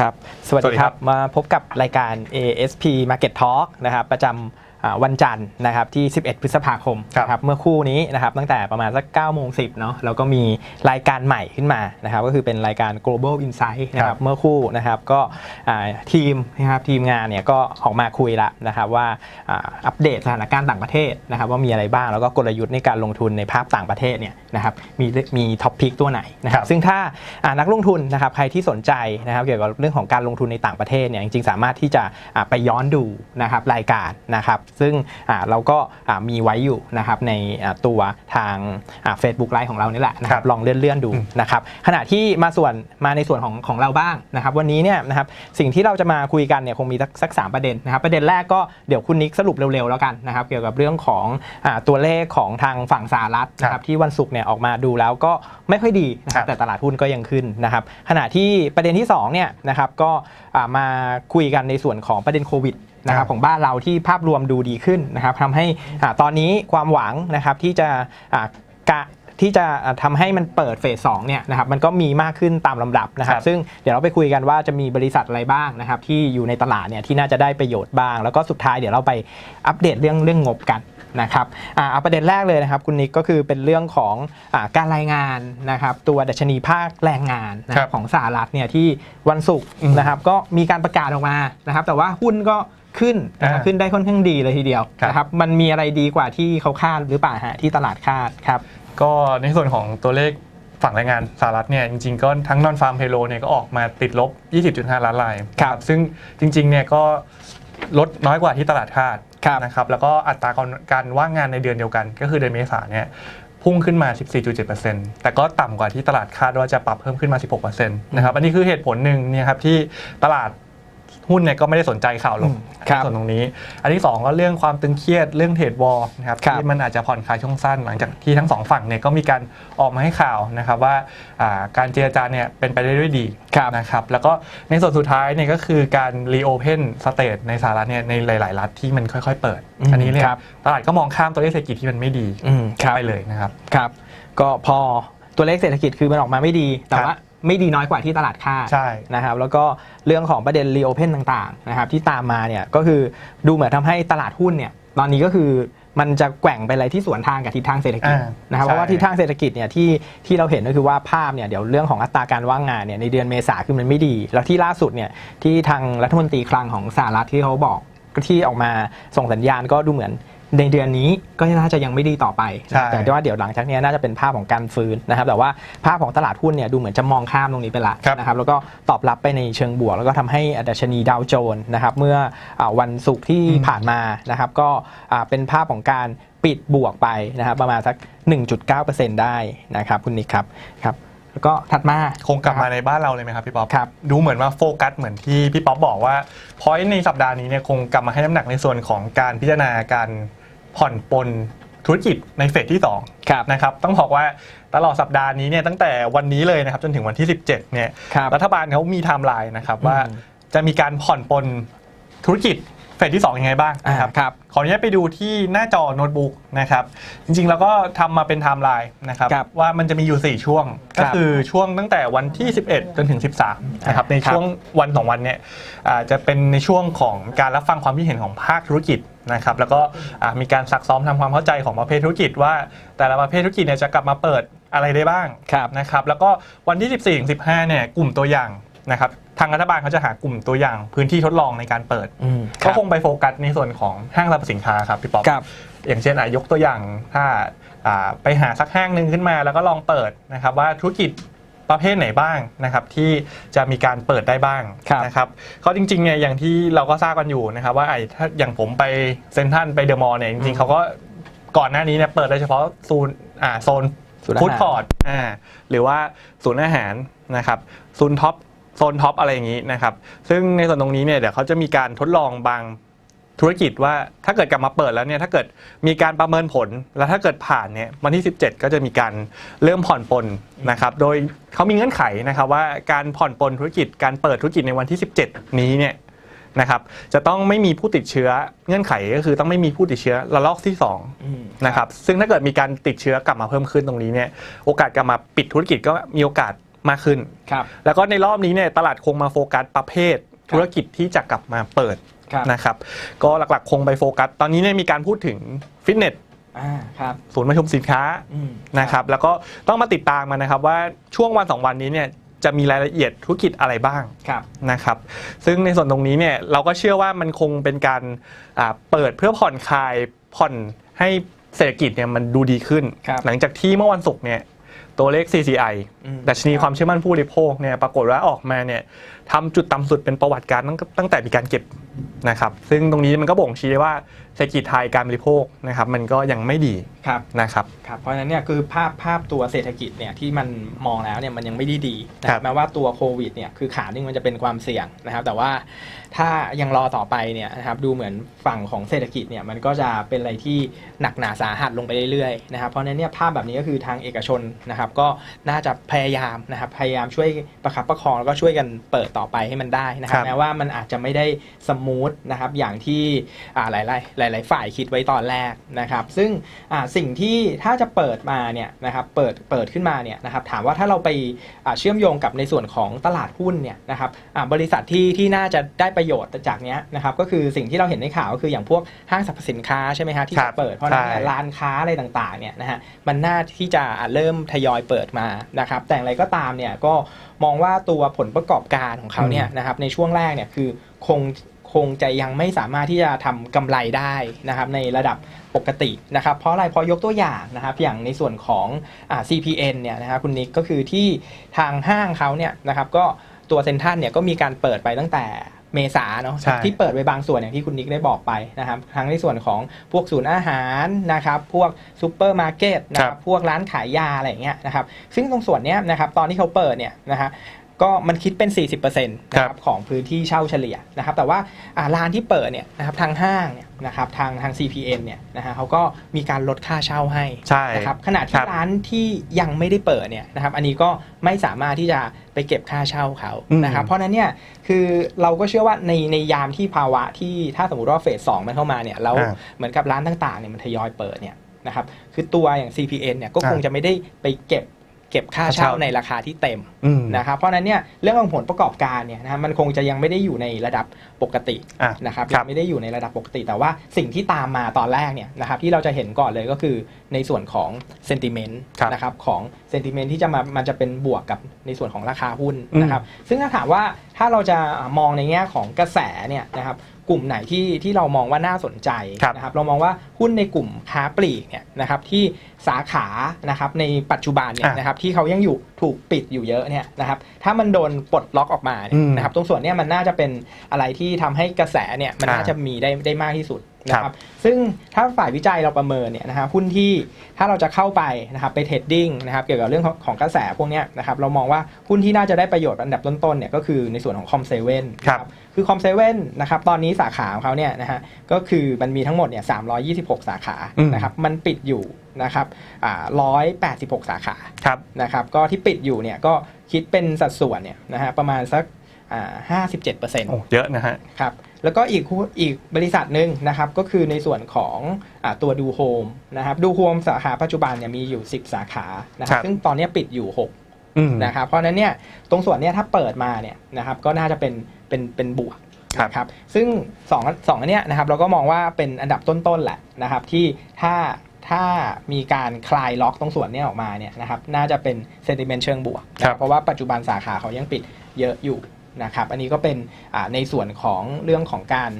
ครับ สวัสสวัสดีดีคครัรับบมาพบกับรายการ ASP Market Talk นะครับ ประจำอ่า วันจันทร์นะครับที่ 11 พฤษภาคมครับนะครับเมื่อคู่นี้นะครับตั้งแต่ประมาณสัก9โมง10เนาะแล้วก็มีรายการใหม่ขึ้นมานะครับก็คือเป็นรายการ global insight นะคครัรับบเมื่อคู่นะครับก็อ่าทีมนะครับทีมงานเนี่ยก็ออกมาคุยละนะครับว่าอ่าอัปเดตสถานการณ์ต่างประเทศนะครับว่ามีอะไรบ้างแล้วก็กลยุทธ์ในการลงทุนในภาพต่างประเทศเนี่ยนะครับมีมีท็อปพิกตัวไหนนะครับครับซึ่งถ้าอ่านักลงทุนนะครับใครที่สนใจนะครับเกี่ยวกับเรื่องของการลงทุนในต่างประเทศเนี่ยจริงๆสามารถที่จะอ่าไปย้อนดูนะครับรายการนะครับซึ่งอ่าเราก็อ่ามีไว้อยู่นะครับในอ่าตัวทางเฟซบุ๊กไลฟ์ของเรานี่แหละนะคครัรับบลองเลื่อนๆดูอืมนะครับขณะที่มาส่วนมาในส่วนของของเราบ้างนะครับวันนี้เนี่ยนะครับสิ่งที่เราจะมาคุยกันเนี่ยคงมีสักสักสามประเด็นนะครับประเด็นแรกก็เดี๋ยวคุณนิกสรุปเร็วๆแล้วกันนะครับเกี่ยวกับเรื่องของอาตัวเลขของทางฝั่งสหรัฐนะคครัรับบที่วันศุกร์เนี่ยออกมาดูแล้วก็ไม่ค่อยดีนะครับครับแต่ตลาดหุ้นก็ยังขึ้นนะครับขณะที่ประเด็นที่2เนี่ยนะครับก็อ่ามาคุยกันในส่วนของประเด็นโควิด นะครับของบ้านเราที่ภาพรวมดูดีขึ้นนะครับทำให้อ่าตอนนี้ความหวังนะครับที่จะอ่ากะที่จะอ่าทำให้มันเปิดเฟสสองเนี่ยนะครับมันก็มีมากขึ้นตามลำดับนะครับครับ ซึ่งเดี๋ยวเราไปคุยกันว่าจะมีบริษัทอะไรบ้างนะครับ ที่อยู่ในตลาดเนี่ยที่น่าจะได้ประโยชน์บ้าง แล้วก็สุดท้ายเดี๋ยวเราไปอัปเดตเรื่องเรื่องงบกันนะครับอ่าเอาประเด็นแรกเลยนะครับคุณนิกก็คือเป็นเรื่องของอาการรายงานนะครับตัวดัชนีภาคแรงงานนะคครัรับบของสหรัฐเนี่ยที่วันศุกร์อืมนะครับก็มีการประกาศออกมานะครับแต่ว่าหุ้นก็ ขึ้นนะครับอ่าขึ้นได้ค่อนข้างดีเลยทีเดียวครับนะครับมันมีอะไรดีกว่าที่เขาคาดหรือเปล่าฮะที่ตลาดคาดครับก็ในส่วนของตัวเลขฝั่งแรงงานสหรัฐเนี่ยจริงๆก็ทั้งนอนฟาร์มเพโลเนี่ยก็ออกมาติดลบ 20.5 ล้านรายครับซึ่งจริงๆเนี่ยก็ลดน้อยกว่าที่ตลาดคาดครับนะครับแล้วก็อัตราการการว่างงานในเดือนเดียวกัน ก็คือเดือนเมษาเนี่ยพุ่งขึ้นมา 14.7%แต่ก็ต่ำกว่าที่ตลาดคาดว่าจะปรับเพิ่มขึ้นมา 16%นะครับ อันนี้คือเหตุผลหนึ่งเนี่ยครับที่ตลาด หุ้นเนี่ยก็ไม่ได้สนใจข่าวลงอืมครับส่วนตรงนี้ อันที่สองก็เรื่องความตึงเครียดเรื่องเทรดวอลนะครับครับที่มันอาจจะผ่อนคลายช่วงสั้นหลังจากที่ทั้งสองฝั่งเนี่ยก็มีการออกมาให้ข่าวนะครับว่าอ่าการเจรจาเนี่ยเป็นไปได้ด้วยดีครับนะครับแล้วก็ในส่วนสุดท้ายเนี่ยก็คือการรีโอเพนสเตทในสหรัฐเนี่ยในหลาย ๆ รัฐที่มันค่อย ๆ เปิดอืมอันนี้เนี่ยครับตลาดก็มองข้ามตัวเลขเศรษฐกิจที่มันไม่ดีอืมครับไปเลยนะครับครับ ก็พอตัวเลขเศรษฐกิจคือมันออกมาไม่ดีแต่ครับว่า ไม่ดีน้อยกว่าที่ตลาดคาดใช่นะครับแล้วก็เรื่องของประเด็นรีโอเพนต่างๆนะครับที่ตามมาเนี่ยก็คือดูเหมือนทำให้ตลาดหุ้นเนี่ยตอนนี้ก็คือมันจะแกว่งไปอะไรที่สวนทางกับทิศทางเศรษฐกิจอ่านะครับใช่เพราะว่าทิศทางเศรษฐกิจเนี่ยที่ที่เราเห็นก็คือว่าภาพเนี่ยเดี๋ยวเรื่องของอัตราการว่างงานเนี่ยในเดือนเมษาคือมันไม่ดี แล้วที่ล่าสุดเนี่ยที่ทางรัฐมนตรีคลังของสหรัฐที่เขาบอกที่ออกมาส่งสัญญาณก็ดูเหมือน ในเดือนนี้ก็น่าจะยังไม่ดีต่อไป ใช่ แต่ว่าเดี๋ยวหลังจากเนี้ยน่าจะเป็นภาพของการฟื้นนะครับ แต่ว่าภาพของตลาดหุ้นเนี่ยดูเหมือนจะมองข้ามตรงนี้ไปละครับนะครับแล้วก็ตอบรับไปในเชิงบวก แล้วก็ทำให้ดัชนีดาวโจนส์นะครับเมื่ออาวันศุกร์ที่อืมผ่านมานะครับก็อ่าเป็นภาพของการปิดบวกไปนะครับประมาณสัก 1.9%ได้นะครับคุณนิกครับครับแล้วก็ถัดมาคงกลับมานะในบ้านเราเลยไหมครับพี่ป๊อป ครับ ดูเหมือนว่าโฟกัสเหมือนที่พี่ป๊อปบอกว่าพอยในสัปดาห์นี้เนี่ยคงกลับมาให้น้ำหนักในส่วนของการพิจารณาการ ผ่อนปลนธุรกิจในเฟสที่สองครับนะครับต้องบอกว่าตลอดสัปดาห์นี้เนี่ยตั้งแต่วันนี้เลยนะครับจนถึงวันที่ 17เนี่ยครับรัฐบาลเขามีไทม์ไลน์นะครับว่าอืมจะมีการผ่อนปลนธุรกิจเฟสที่2ยังไงบ้างนะครับอ่าครับขออนุญาตไปดูที่หน้าจอโน้ตบุ๊กนะครับจริงๆเราก็ทำมาเป็นไทม์ไลน์นะครับครับว่ามันจะมีอยู่ 4 ช่วงครัก็บคือช่วงตั้งแต่วันที่ 11 จนถึง 13นะครับในครับช่วงวันสองวันเนี่ยอ่าจะเป็นในช่วงของการรับฟังความคิดเห็นของภาคธุรกิจ นะครับแล้วก็อ่ามีการซักซ้อมทำความเข้าใจของประเภทธุรกิจว่า แต่ละประเภทธุรกิจเนี่ยจะกลับมาเปิดอะไรได้บ้างครับนะครับแล้วก็วันที่ 14ถึง15เนี่ยกลุ่มตัวอย่างนะครับทางรัฐบาลเขาจะหากลุ่มตัวอย่างพื้นที่ทดลองในการเปิดอืมคก็รับคงไปโฟกัสในส่วนของห้างสรรพสินค้าครับพี่ป๊อปครับอย่างเช่นอะยกตัวอย่างถ้าอ่าไปหาสักห้างหนึ่งขึ้นมาแล้วก็ลองเปิดนะครับว่าธุรกิจ ประเภทไหนบ้างนะครับที่จะมีการเปิดได้บ้างครับนะครับก็จริงๆเนี่ยอย่างที่เราก็ทราบกันอยู่นะครับว่าไอ้ถ้าอย่างผมไปเซนทรัลไปเดอะมอลล์เนี่ยจริงๆเขาก็ก่อนหน้านี้เนี่ยเปิดได้เฉพาะโซนอ่าโซนศูนย์อาหารฟู้ดคอร์ทอ่าหรือว่าศูนย์อาหารนะครับโซนท็อปโซนท็อปอะไรอย่างนี้นะครับซึ่งในส่วนตรงนี้เนี่ยเดี๋ยวเขาจะมีการทดลองบาง ธุรกิจว่าถ้าเกิดกลับมาเปิดแล้วเนี่ยถ้าเกิดมีการประเมินผลแล้วถ้าเกิดผ่านเนี่ยวันที่ 17 ก็จะมีการเริ่มผ่อนปลนนะครับโดยเขามีเงื่อนไขนะครับว่าการผ่อนปลนธุรกิจการเปิดธุรกิจในวันที่ 17 นี้เนี่ยนะครับจะต้องไม่มีผู้ติดเชื้อเงื่อนไขก็คือต้องไม่มีผู้ติดเชื้อระลอกที่สองอืมนะครับซึ่งถ้าเกิดมีการติดเชื้อกลับมาเพิ่มขึ้นตรงนี้เนี่ยโอกาสกลับมาปิดธุรกิจก็มีโอกาสมากขึ้นครับแล้วก็ในรอบนี้เนี่ยตลาดคงมาโฟกัสประเภทธุรกิจที่จะกลับมาเปิดครับ นะครับก็หลักๆ คงไปโฟกัส ตอนนี้เนี่ยมีการพูดถึงฟิตเนสอ่าครับศูนย์ประชุมสินค้าอืมนะครับแล้วก็ต้องมาติดตามกันนะครับว่าช่วงวันสองวันนี้เนี่ยจะมีรายละเอียดธุรกิจอะไรบ้างครับนะครับ ซึ่งในส่วนตรงนี้เนี่ยเราก็เชื่อว่ามันคงเป็นการอ่าเปิดเพื่อผ่อนคลายผ่อนให้เศรษฐกิจเนี่ยมันดูดีขึ้นครับหลังจากที่เมื่อวันศุกร์เนี่ยตัวเลข CCI อืมดัชนีความเชื่อมั่นผู้บริโภคเนี่ยปรากฏว่าออกมาเนี่ยทำจุดต่ำสุดเป็นประวัติการตั้งตั้งแต่มีการเก็บ นะครับซึ่งตรงนี้มันก็บ่งชี้ได้ว่าเศรษฐกิจไทยการบริโภคนะครับมันก็ยังไม่ดีครับนะครับครับเพราะฉะนั้นเนี่ยคือภาพภาพตัวเศรษฐกิจเนี่ยที่มันมองแล้วเนี่ยมันยังไม่ได้ดีนะคครัรับบแม้ว่าตัวโควิดเนี่ยคือขาหนึ่งมันจะเป็นความเสี่ยงนะครับ แต่ว่าถ้ายังรอต่อไปเนี่ยนะครับดูเหมือนฝั่งของเศรษฐกิจเนี่ยมันก็จะเป็นอะไรที่หนักหนาสาหัสลงไปเรื่อยๆนะครับเพราะฉะนั้นเนี่ยภาพแบบนี้ก็คือทางเอกชนนะครับก็น่าจะพยายามนะครับพยายามช่วยประคับประคองแล้วก็ช่วยกันเปิดต่อไปให้มันได้นะครัครับบแม้ว่ามันอาจจะไม่ได้สมูทนะครับอย่างที่อ่าหลายๆหลายๆฝ่ายคิดไว้ตอนแรกนะครับซึ่งอ่าสิ่งที่ถ้าจะเปิดมาเนี่ยนะครับเปิดเปิดขึ้นมาเนี่ยนะครับถามว่าถ้าเราไปอ่าเชื่อมโยงกับในส่วนของตลาดหุ้นเนี่ยนะครับอ่าบริษัทที่ที่น่าจะได้ประโยชน์จากเนี้ยนะครับก็คือสิ่งที่เราเห็นในข่าวก็คืออย่างพวกห้างสรรพสินค้าใช่ไหมฮะที่ครัจะบเปิดเพราะฉะนั้นเนี่ยใช่ร้านค้าอะไรต่างๆเนี่ยนะฮะมันน่าที่จะอ่าเริ่มทยอยเปิดมานะครับแต่อย่างไรก็ตามเนี่ยก็มองว่าตัวผลประกอบการของเขาเนี่ยนะครับในช่วงแรกเนี่ยคือคง คงจะยังไม่สามารถที่จะทำกำไรได้นะครับในระดับปกตินะครับเพราะอะไรเพราะยกตัวอย่างนะครับอย่างในส่วนของอ่า CPN เนี่ยนะครับคุณนิกก็คือที่ทางห้างเขาเนี่ยนะครับก็ตัวเซนทันเนี่ยก็มีการเปิดไปตั้งแต่เมษาเนาะใช่ที่เปิดไปบางส่วนอย่างที่คุณนิกได้บอกไปนะครับทั้งในส่วนของพวกศูนย์อาหารนะครับพวกซูเปอร์มาร์เก็ตนะคครัรับบพวกร้านขายยาอะไรอย่างเงี้ยนะครับซึ่งตรงส่วนเนี้ยนะครับตอนที่เขาเปิดเนี่ยนะฮะ ก็มันคิดเป็น 40%นะครับของพื้นที่เช่าเฉลี่ยนะครับ แต่ว่าอ่าร้านที่เปิดเนี่ยนะครับทางห้างเนี่ยนะครับทางทาง CPN เนี่ยนะฮะเขาก็มีการลดค่าเช่าให้ใช่นะครับขณะคที่รับร้านที่ยังไม่ได้เปิดเนี่ยนะครับ อันนี้ก็ไม่สามารถที่จะไปเก็บค่าเช่าเขาอืมนะครับ เพราะฉะนั้นเนี่ยคือเราก็เชื่อว่าในในยามที่ภาวะที่ถ้าสมมติว่าเฟสสองมันเข้ามาเนี่ยแล้วอ่าเหมือนกับร้านต่างๆเนี่ยมันทยอยเปิดเนี่ยนะครับคือตัวอย่าง CPN เนี่ยก็คงอ่าจะไม่ได้ไปเก็บ เก็บค่าค่าเช่าเช่าในราคาที่เต็มอืมนะครับเพราะฉะนั้นเนี่ยเรื่องของผลประกอบการเนี่ยนะครับมันคงจะยังไม่ได้อยู่ในระดับปกติอะนะครับครัยับงไม่ได้อยู่ในระดับปกติ แต่ว่าสิ่งที่ตามมาตอนแรกเนี่ยนะครับที่เราจะเห็นก่อนเลยก็คือในส่วนของเซนติเมนต์ครับนะครับของเซนติเมนต์ที่จะมามันจะเป็นบวกกับในส่วนของราคาหุ้นอืมนะครับซึ่งถ้าถามว่าถ้าเราจะมองในแง่ของกระแสเนี่ยนะครับกลุ่มไหนที่ที่เรามองว่าน่าสนใจครับนะครับเรามองว่าหุ้นในกลุ่มค้าปลีกเนี่ยนะครับที่ สาขานะครับในปัจจุบันเนี่ยอะนะครับที่เขายังอยู่ถูกปิดอยู่เยอะเนี่ยนะครับถ้ามันโดนปลดล็อกออกมาเนี่ยอืมนะครับตรงส่วนเนี้ยมันน่าจะเป็นอะไรที่ทำให้กระแสเนี่ยมันอ่าน่าจะมีได้ได้มากที่สุดนะคครัรับบซึ่งถ้าฝ่ายวิจัยเราประเมินเนี่ยนะครับหุ้นที่ถ้าเราจะเข้าไปนะครับไปเทรดดิ้งนะครับเกี่ยวกับเรื่องของของกระแสพวกเนี้ยนะครับเรามองว่าหุ้นที่น่าจะได้ประโยชน์อันดับต้นๆเนี่ยก็คือในส่วนของคอมเซเว่นครับคือคอมเซเว่นนะครับตอนนี้สาขาของเขาเนี่ยนะฮะก็คือมันมีทั้งหมดเนี่ย326 สาขาอืมนะครับมันปิดอยู่ นะครับอ่า186สาขาครับนะครับก็ที่ปิดอยู่เนี่ยก็คิดเป็นสัดส่วนเนี่ยนะฮะประมาณสักอ่า57%โอ้เยอะนะฮะครับแล้วก็อีกหุ้นอีกบริษัทหนึ่งนะครับก็คือในส่วนของอาตัวดูโฮมนะครับดูโฮมสาขาปัจจุบันเนี่ยมีอยู่ 10 สาขานะคครัรับบซึ่งตอนนี้ปิดอยู่6อืมนะครับเพราะฉะนั้นเนี่ยตรงส่วนเนี้ยถ้าเปิดมาเนี่ยนะครับก็น่าจะเป็นเป็นเป็นบวกครับนะครับซึ่งสองสองอันเนี้ยนะครับเราก็มองว่าเป็นอันดับต้นๆแหละนะครับที่ถ้า ถ้ามีการคลายล็อกตรงส่วนเนี้ยออกมาเนี่ยนะครับน่าจะเป็นเซนติเมนต์เชิงบวกนะเพราะว่าปัจจุบันสาขาเขายังปิดเยอะอยู่นะครับอันนี้ก็เป็นอ่าในส่วนของเรื่องของการ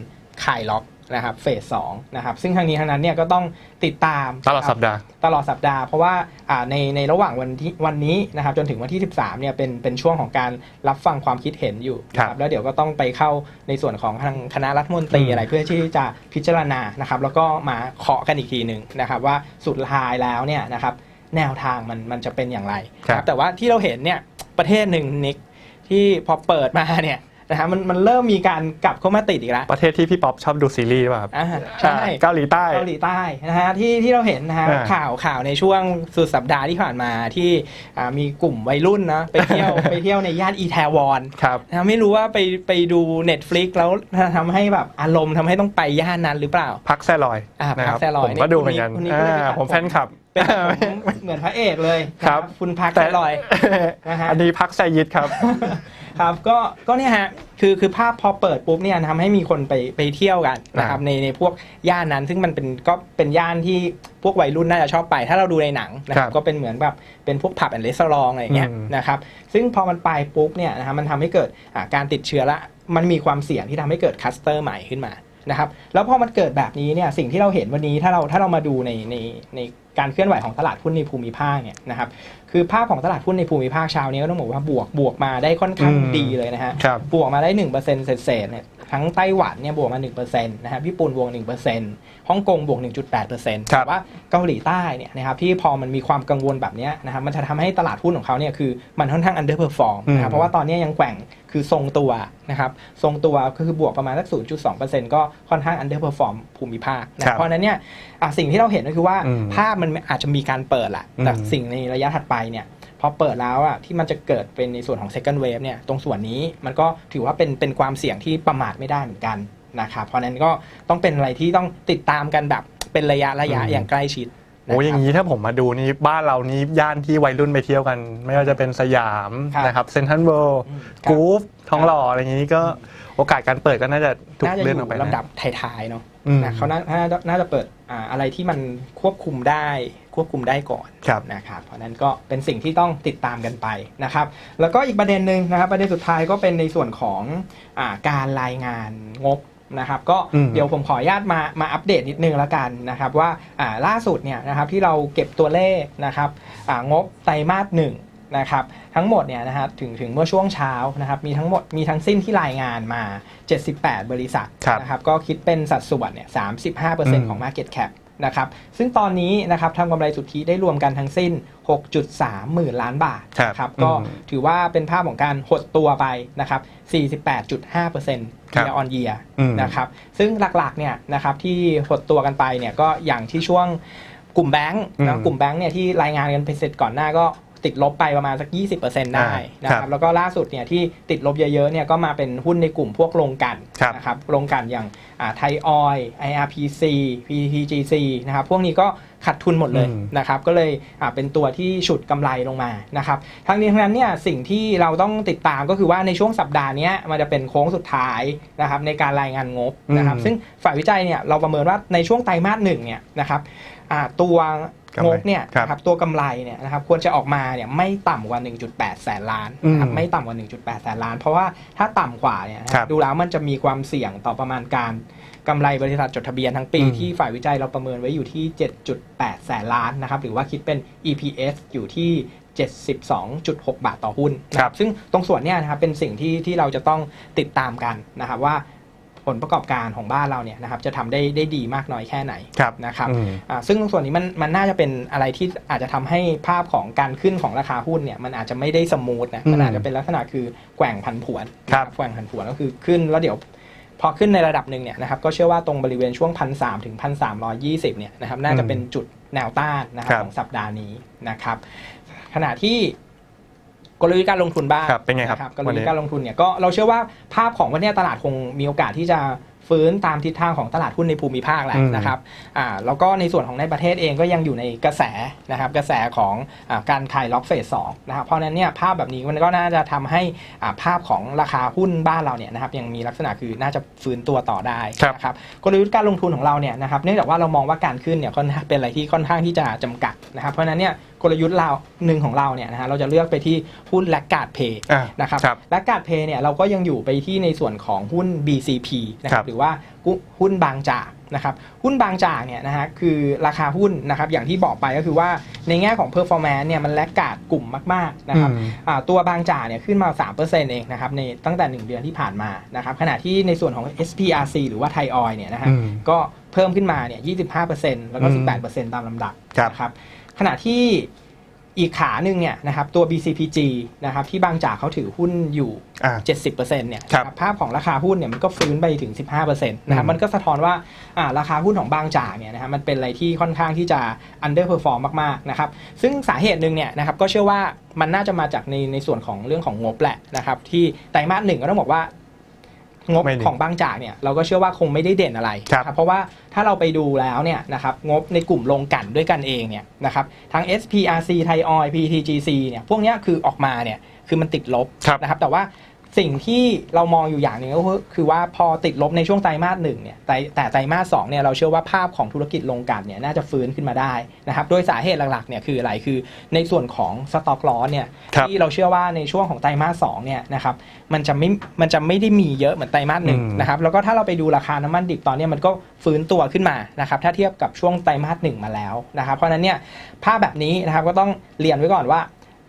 คลายล็อก นะครับเฟสสองนะครับซึ่งทางนี้ทางนั้นเนี่ยก็ต้องติดตามตลอดนะครับสัปดาห์ตลอดสัปดาห์เพราะว่าอ่าในในระหว่างวันที่วันนี้นะครับจนถึงวันที่ 13เนี่ยเป็นเป็นช่วงของการรับฟังความคิดเห็นอยู่นะครับแล้วเดี๋ยวก็ต้องไปเข้าในส่วนของทางคณะรัฐมนตรีอืมอะไรเพื่อที่จะพิจารณานะครับแล้วก็มาเคาะกันอีกทีหนึ่งนะครับว่าสุดท้ายแล้วเนี่ยนะครับแนวทางมันมันจะเป็นอย่างไรครับแต่ว่าที่เราเห็นเนี่ยประเทศหนึ่งนิกที่พอเปิดมาเนี่ย นะฮะมันมันเริ่มมีการกลับเข้ามาติดอีกแล้วประเทศที่พี่ป๊อปชอบดูซีรีส์ป่ะครับอ่าใช่เกาหลีใต้เกาหลีใต้นะฮะที่ที่เราเห็นนะฮะอ่าข่าวข่าวในช่วงสุดสัปดาห์ที่ผ่านมาที่อ่ามีกลุ่มวัยรุ่นนะไปเที่ยวไปเที่ยวในย่านอีแทวอนครับนะไม่รู้ว่าไปไปดู Netflix แล้วทำให้แบบอารมณ์ทำให้ต้องไปย่านนั้นหรือเปล่า พักแซ่ลอยอ่านะครัพักแซ่ลอยผมก็ดูเหมือนกันคนนี้คนนี้ก็เลยไปอ่าตัดผมแฟนคลับ เป็นผมเหมือนพระเอกเลยครับนะคุณพักแต่ลอยนะฮะอันนี้พักไซยิดครับ ครับก็ก็เนี่ยฮะคือคือภาพพอเปิดปุ๊บเนี่ยทำให้มีคนไปไปเที่ยวกันนะครับในในพวกย่านนั้น ซึ่งมันเป็นก็เป็นย่านที่พวกวัยรุ่นน่าจะชอบไป ถ้าเราดูในหนังนะคครัรับบก็เป็นเหมือนแบบเป็นพวกผับแอนด์รีสอร์ทอะไรอย่างเงี้ยอืมนะครับซึ่งพอมันไปปุ๊บเนี่ยนะครับมันทำให้เกิดอ่าการติดเชื้อละมันมีความเสี่ยงที่ทำให้เกิดคลัสเตอร์ใหม่ขึ้นมา นะครับแล้วพอมันเกิดแบบนี้เนี่ยสิ่งที่เราเห็นวันนี้ถ้าเราถ้าเรามาดูในในในการเคลื่อนไหวของตลาดหุ้นในภูมิภาคเนี่ยนะครับคือภาพของตลาดหุ้นในภูมิภาคเช้านี้ก็ต้องบอกว่าบวกบวกมาได้ค่อนข้างอืมดีเลยนะฮะครับบวกมาได้1%เศษๆเนี่ยทั้งไต้หวันเนี่ยบวกมา1%นะฮะญี่ปุ่นบวก1% ฮ่องกงบวก 1.8%ครับแต่ว่าเกาหลีใต้เนี่ยนะครับที่พอมันมีความกังวลแบบเนี้ยนะครับมันจะทำให้ตลาดหุ้นของเขาเนี่ยคือมันค่อนข้าง underperform นะครับอืมเพราะว่าตอนนี้ยังแกว่งคือทรงตัวนะครับทรงตัวก็คือบวกประมาณสัก 0.2%ก็ค่อนข้าง underperform ภูมิภาคนะเพราะฉะนั้นเนี่ยอะสิ่งที่เราเห็นก็คือว่าอืมภาพมันอาจจะมีการเปิดแหละแต่อืมสิ่งในระยะถัดไปเนี่ยพอเปิดแล้วอะที่มันจะเกิดเป็นในส่วนของ second wave เนี่ยตรงส่วนนี้มันก็ถือว่าเป็นเป็นความเสี่ยงที่ประมาทไม่ได้เหมือนกัน นะครับเพราะฉะนั้นก็ต้องเป็นอะไรที่ต้องติดตามกันแบบเป็นระยะระยะอืม อย่างใกล้ชิดโอ้อย่างนี้ นี้ถ้าผมมาดูนี่บ้านเรานี่ย่านที่วัยรุ่นไปเที่ยวกัน ไม่ว่าจะเป็นสยามครับนะครับเซนทรัลเวิลด์อืมกรูฟทองหล่ออะไรอย่างนี้ก็โอกาสการเปิดก็น่าจะถูกน่าจะอเลื่อนยู่ออกไปนะ ลำดับท้ายๆเนาะอืม นะเขาน่าน่าน่าจะเปิดอ่าอะไรที่มันควบคุมได้ควบคุมได้ก่อน ครับ นะครับเพราะฉะนั้นก็เป็นสิ่งที่ต้องติดตามกันไปนะครับแล้วก็อีกประเด็นหนึ่งนะครับประเด็นสุดท้ายก็เป็นในส่วนของอาการรายงานงบ นะครับก็อืมเดี๋ยวผมขออนุญาตมามาอัปเดตนิดนึงแล้วกันนะครับว่าอ่าล่าสุดเนี่ยนะครับที่เราเก็บตัวเลขนะครับอ่างบไตรมาสหนึ่งนะครับทั้งหมดเนี่ยนะครับถึงถึงเมื่อช่วงเช้านะครับมีทั้งหมดมีทั้งสิ้นที่รายงานมา 78 บริษัทครับนะครับก็คิดเป็นสัดส่วนเนี่ยอืม35%ของ Market Cap นะครับซึ่งตอนนี้นะครับทำกำไรสุทธิได้รวมกันทั้งสิ้น 6.3 หมื่นล้านบาทครับนะครับก็อืมถือว่าเป็นภาพของการหดตัวไปนะครับ 48.5%ครับ year on year อืมนะครับซึ่งหลักๆเนี่ยนะครับที่หดตัวกันไปเนี่ยก็อย่างที่ช่วงกลุ่มแบงค์นะอืมกลุ่มแบงค์เนี่ยที่รายงานกันไปเสร็จก่อนหน้าก็ ติดลบไปประมาณสัก 20%ได้นะคครัรับบแล้วก็ล่าสุดเนี่ยที่ติดลบเยอะๆเนี่ยก็มาเป็นหุ้นในกลุ่มพวกโรงกลันครับนะครับโรงกลันอย่างไทยออย IRPC PTGC นะครับพวกนี้ก็ขาดทุนหมดเลยอืมนะครับก็เลยอ่าเป็นตัวที่ฉุดกำไรลงมานะครับทั้งนี้ทั้งนั้นเนี่ยสิ่งที่เราต้องติดตามก็คือว่าในช่วงสัปดาห์เนี้ยมันจะเป็นโค้งสุดท้ายนะครับในการรายงานงบนะครับอืมซึ่งฝ่ายวิจัยเนี่ยเราประเมินว่าในช่วงไตรมาสหนึ่งเนี่ยนะครับ อ่าตัวงบเนี่ยครับนะครับตัวกำไรเนี่ยนะครับควรจะออกมาเนี่ยไม่ต่ำกว่า 1.8 แสนล้านนะครับอืมไม่ต่ำกว่า 1.8 แสนล้าน เพราะว่าถ้าต่ำกว่าเนี่ยนะคครัรับบดูแล้วมันจะมีความเสี่ยงต่อประมาณการกำไรบริษัทจดทะเบียนทั้งปีอืมที่ฝ่ายวิจัยเราประเมินไว้อยู่ที่ 7.8 แสนล้านนะครับหรือว่าคิดเป็น EPS อยู่ที่ 72.6 บาทต่อหุ้นนะครับซึ่งตรงส่วนเนี้ยนะครับเป็นสิ่งที่ที่เราจะต้องติดตามกันนะครับว่า ผลประกอบการของบ้านเราเนี่ยนะครับจะทำได้ได้ดีมากน้อยแค่ไหนครับนะครับอืมอ่าซึ่งตรงส่วนนี้มันมันน่าจะเป็นอะไรที่อาจจะทำให้ภาพของการขึ้นของราคาหุ้นเนี่ยมันอาจจะไม่ได้สมูทนะอืมมันอาจจะเป็นลักษณะคือแกว่งผันผวนครับนะแกว่งผันผวนก็คือขึ้นแล้วเดี๋ยวพอขึ้นในระดับหนึ่งเนี่ยนะครับก็เชื่อว่าตรงบริเวณช่วงพันสามถึงพันสามร้อยี่สิบเนี่ยนะครับน่าจะเป็นจุดแนวต้านนะครัครับบของสัปดาห์นี้นะครับขณะที่ กลยุทธ์การลงทุนบ้างครับเป็นไงครับนะกลวันยุทนี้ธ์การลงทุนเนี่ยก็เราเชื่อว่าภาพของวันเนี้ยตลาดคงมีโอกาสที่จะ ฟื้นตามทิศทางของตลาดหุ้นในภูมิภาคแหละอืมนะครับอ่าแล้วก็ในส่วนของในประเทศเองก็ยังอยู่ในกระแสนะครับกระแสของอาการขายล็อกเฟสสองนะครับเพราะฉะนั้นเนี่ยภาพแบบนี้มันก็น่าจะทำให้อ่าภาพของราคาหุ้นบ้านเราเนี่ยนะครับยังมีลักษณะคือน่าจะฟื้นตัวต่อได้ครับนะครับกลยุทธ์การลงทุนของเราเนี่ยนะครับเนื่องจากว่าเรามองว่าการขึ้นเนี่ยค่อนข้างเป็นอะไรที่ค่อนข้างที่จะจำกัดนะครับเพราะฉะนั้นเนี่ยกลยุทธ์เราหนึ่งของเราเนี่ยนะฮะเราจะเลือกไปที่หุ้นแลกการ์ดเพย์อ่านะครับครับและการ์ดเพย์เนี่ยเราก็ยังอยู่ไปที่ในส่วนของหุ้น BCP นะคครัรับบหรือว่าหุ้นบางจากนะครับหุ้นบางจากเนี่ยนะฮะคือราคาหุ้นนะครับอย่างที่บอกไปก็คือว่าในแง่ของ performance เนี่ยมันแลกกาดกลุ่มมากๆนะครับอืมอ่าตัวบางจากเนี่ยขึ้นมา 3%เองนะครับในตั้งแต่ 1 เดือนที่ผ่านมานะครับขณะที่ในส่วนของ SPRC หรือว่าไทยออยเนี่ยนะฮะอืมก็เพิ่มขึ้นมาเนี่ย 25%แล้วก็อืม18%ตามลำดับครับนะครับขณะที่ อีกขาหนึ่งเนี่ยนะครับตัว BCPG นะครับที่บางจากเขาถือหุ้นอยู่ อ่า 70%เนี่ยครับภาพของราคาหุ้นเนี่ยมันก็ฟื้นไปถึง 15%นะครับอืม มันก็สะท้อนว่าอ่าราคาหุ้นของบางจากเนี่ยนะครับมันเป็นอะไรที่ค่อนข้างที่จะ underperform มากๆนะครับซึ่งสาเหตุหนึ่งเนี่ยนะครับก็เชื่อว่ามันน่าจะมาจากในในส่วนของเรื่องของงบแหละนะครับที่ไตรมาสหนึ่งก็ต้องบอกว่า งบไม่ดีของบางจากเนี่ยเราก็เชื่อว่าคงไม่ได้เด่นอะไรครับ นะเพราะว่าถ้าเราไปดูแล้วเนี่ยนะครับงบในกลุ่มลงกลันด้วยกันเองเนี่ยนะครับทั้ง SPRC ไทยออย PTGC เนี่ยพวกเนี้ยคือออกมาเนี่ยคือมันติดลบครับ นะครับแต่ว่า สิ่งที่เรามองอยู่อย่างหนึ่งก็คือคือว่าพอติดลบในช่วงไตรมาสหนึ่งเนี่ยแต่แต่ไตรมาสสองเนี่ยเราเชื่อว่าภาพของธุรกิจลงกลันเนี่ยน่าจะฟื้นขึ้นมาได้นะครับโดยสาเหตุหลักๆเนี่ยคืออะไรคือในส่วนของสต็อกลอสเนี่ยครับที่เราเชื่อว่าในช่วงของไตรมาสสองเนี่ยนะครับมันจะไม่มันจะไม่ได้มีเยอะเหมือนไตรมาสหนึ่งอืมนะครับแล้วก็ถ้าเราไปดูราคาน้ำมันดิบตอนเนี้ยมันก็ฟื้นตัวขึ้นมานะครับถ้าเทียบกับช่วงไตรมาสหนึ่งมาแล้วนะครับเพราะฉะนั้นเนี่ยภาพแบบนี้นะครับก็ต้องเรียนไว้ก่อนว่า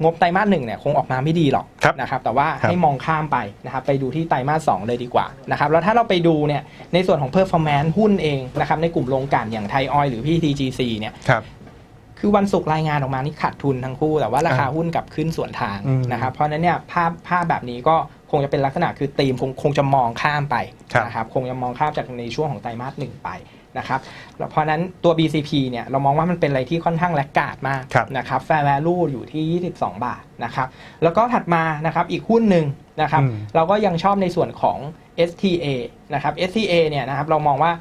งบไตรมาสหนึ่งเนี่ยคงออกมาไม่ดีหรอกครับนะครับแต่ว่าครับให้มองข้ามไปนะครับไปดูที่ไตรมาสสองเลยดีกว่านะครับแล้วถ้าเราไปดูเนี่ยในส่วนของ performance หุ้นเองนะครับในกลุ่มโรงกลั่นอย่างไทยออยหรือ PTGC เนี่ยครับคือวันศุกร์รายงานออกมานี่ขาดทุนทั้งคู่ แต่ว่าราคาอ่าหุ้นกลับขึ้นส่วนทางอืมนะครับเพราะฉะนั้นเนี่ยภาพภาพแบบนี้ก็คงจะเป็นลักษณะคือธีมคงคงจะมองข้ามไปครับนะครับคงจะมองข้ามจากในช่วงของไตรมาสหนึ่งไป นะครับแล้วเพราะฉะนั้นตัว BCP เนี่ยเรามองว่ามันเป็นอะไรที่ค่อนข้างแลกกาดมากครับนะครับ fair value อยู่ที่ 22 บาทนะครับแล้วก็ถัดมานะครับอีกหุ้นหนึ่งนะครับอืมเราก็ยังชอบในส่วนของ STA นะครับ STA เนี่ยนะครับเรามองว่า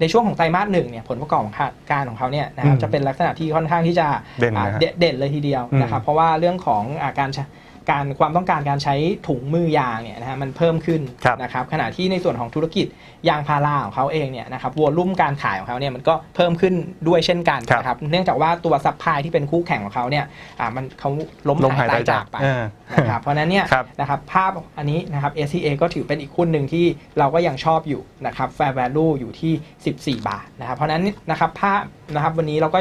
ในช่วงของไตรมาสหนึ่งเนี่ยผลประกอบการของเขาเนี่ยนะครับอืมจะเป็นลักษณะที่ค่อนข้างที่จะเด่นนะฮะอ่าเดเด่นเลยทีเดียวอืมนะครับเพราะว่าเรื่องของอาการใช้ การความต้องการการใช้ถุงมือยางเนี่ยนะฮะมันเพิ่มขึ้นครับนะครับขณะที่ในส่วนของธุรกิจยางพาราของเขาเองเนี่ยนะครับวอลุ่มการขายของเขาเนี่ยมันก็เพิ่มขึ้นด้วยเช่นกันครับนะครับเนื่องจากว่าตัวซัพพลายที่เป็นคู่แข่งของเขาเนี่ยอ่ามันเขาล้มลมหาหายยตาตายยจาจากกไปอ่านะครับเพราะฉะนั้นเนี่ยครับนะครับภาพอันนี้นะครับ SCA ก็ถือเป็นอีกหุ้นหนึ่งที่เราก็ยังชอบอยู่นะครับ fair value อยู่ที่ 14 บาทนะครับเพราะฉะนั้นนะครับภาพ นะครับวันนี้เราก็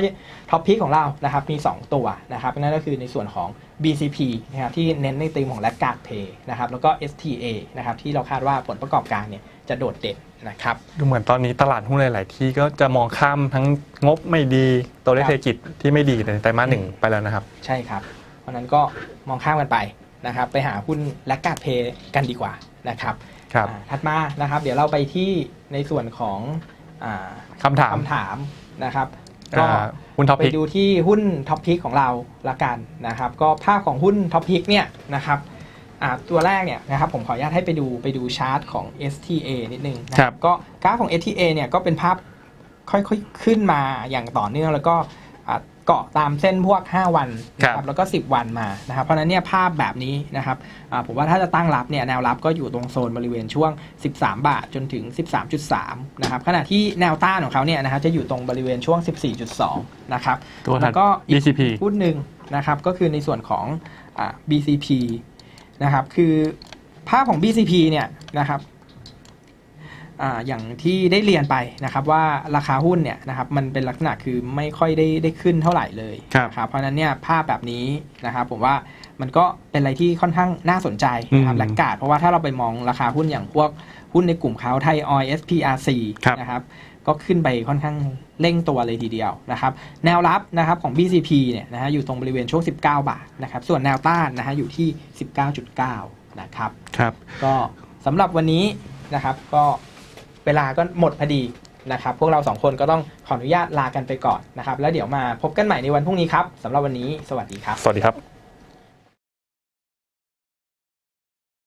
ท็อปพิกของเรานะครับมี 2 ตัวนะครับนั่นก็คือในส่วนของ BCP นะครับที่เน้นในธีมของ l a g g a r d Pay นะครับแล้วก็ STA นะครับที่เราคาดว่าผลประกอบการเนี่ยจะโดดเด่นนะครับดูเหมือนตอนนี้ตลาดหุ้นหลาย ๆ ที่ก็จะมองข้ามทั้งงบไม่ดีตัวเลขครับเศรษฐกิจที่ไม่ดีในไตรมาสหนึ่งไปแล้วนะครับ ใช่ครับ เพราะฉะนั้นก็มองข้ามกันไปนะครับไปหาหุ้น l a g g a r d Pay กันดีกว่านะครับครับอ่าถัดมานะครับ เดี๋ยวเราไปที่ในส่วนของอ่าคำถามคำถาม นะครับก็อ่าหุ้นท็อปไปพิกดูที่หุ้นท็อปพิกของเราละกันนะครับก็ภาพของหุ้นท็อปพิกเนี่ยนะครับอ่าตัวแรกเนี่ยนะครับผมขออนุญาตให้ไปดูไปดูชาร์ตของ STA นิดนึงนะครับก็กราฟของ STA เนี่ยก็เป็นภาพค่อยๆขึ้นมาอย่างต่อเนื่องแล้วก็อ่า เกาะตามเส้นพวก 5 วันนะครับแล้วก็ 10 วันมานะครับเพราะฉะนั้นเนี่ยภาพแบบนี้นะครับอ่าผมว่าถ้าจะตั้งรับเนี่ยแนวรับก็อยู่ตรงโซนบริเวณช่วง 13 บาทจนถึง 13.3นะครับขณะที่แนวต้านของเขาเนี่ยนะครับจะอยู่ตรงบริเวณช่วง 14.2นะครับตัวถัแล้ดวก็อีก BCP หุ้นหนึ่งนะครับก็คือในส่วนของอา BCP นะครับคือภาพของ BCP เนี่ยนะครับ อาอย่างที่ได้เรียนไปนะครับว่าราคาหุ้นเนี่ยนะครับมันเป็นลักษณะคือไม่ค่อยได้ได้ขึ้นเท่าไหร่เลยครับนะครับเพราะฉะนั้นเนี่ยภาพแบบนี้นะครับผมว่ามันก็เป็นอะไรที่ค่อนข้างน่าสนใจนะครับอืมแลกกาดเพราะว่าถ้าเราไปมองราคาหุ้นอย่างพวกหุ้นในกลุ่มเขาไทยออย SPRC ครับนะครับก็ขึ้นไปค่อนข้างเร่งตัวเลยทีเดียวนะครับแนวรับนะครับของ BCP เนี่ยนะฮะอยู่ตรงบริเวณช่วง 19 บาทนะครับส่วนแนวต้านนะฮะอยู่ที่ 19.9 นะครับครับก็สำหรับวันนี้นะครับก็ เวลาก็หมดพอดีนะครับ พวกเราสองคนก็ต้องขออนุญาตลากันไปก่อนนะครับ แล้วเดี๋ยวมาพบกันใหม่ในวันพรุ่งนี้ครับสำหรับวันนี้ สวัสดีครับ สวัสดีครับ